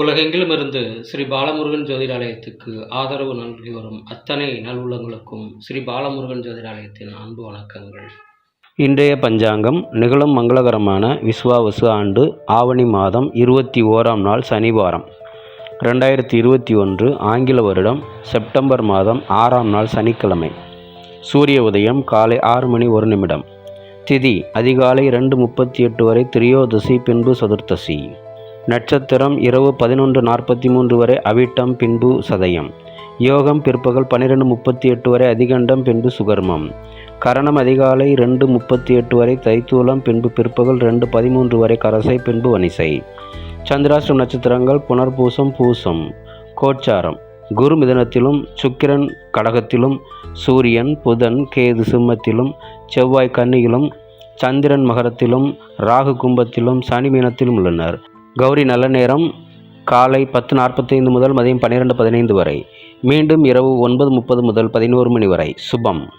உலகெங்கிலும் இருந்து ஸ்ரீ பாலமுருகன் ஜோதிடாலயத்துக்கு ஆதரவு நல்கி வரும் அத்தனை நல்வுள்ளங்களுக்கும் ஸ்ரீ பாலமுருகன் ஜோதிடாலயத்தின் அன்பு வணக்கங்கள். இன்றைய பஞ்சாங்கம் நிகழும் மங்களகரமான விஸ்வாவசு ஆண்டு ஆவணி மாதம் இருபத்தி ஓராம் நாள் சனிவாரம். ரெண்டாயிரத்தி இருபத்தி ஒன்று ஆங்கில வருடம் செப்டம்பர் மாதம் ஆறாம் நாள் சனிக்கிழமை. சூரிய உதயம் காலை ஆறு மணி ஒரு நிமிடம். திதி அதிகாலை ரெண்டு முப்பத்தி எட்டு வரை திரியோதசி பின்பு சதுர்த்தசி. நட்சத்திரம் இரவு பதினொன்று நாற்பத்தி மூன்று வரை அவிட்டம் பின்பு சதயம். யோகம் பிற்பகல் பன்னிரெண்டு முப்பத்தி எட்டு வரை அதிகண்டம் பின்பு சுகர்மம். கரணம் அதிகாலை ரெண்டு முப்பத்தி எட்டு வரை தைத்தூலம் பின்பு பிற்பகல் ரெண்டு பதிமூன்று வரை கரசை பின்பு வனிசை சந்திராஷ்டம் நட்சத்திரங்கள் புனர்பூசம் பூசம். கோச்சாரம். குரு மிதனத்திலும் சுக்கிரன் கடகத்திலும் சூரியன் புதன் கேது சிம்மத்திலும் செவ்வாய் கன்னியிலும் சந்திரன் மகரத்திலும் ராகு கும்பத்திலும் சனி மீனத்திலும் உள்ளனர். கௌரி நல்ல நேரம். காலை பத்து நாற்பத்தைந்து முதல் மதியம் பன்னிரெண்டு பதினைந்து வரை. மீண்டும் இரவு ஒன்பது முப்பது முதல் பதினோரு மணி வரை. சுபம்.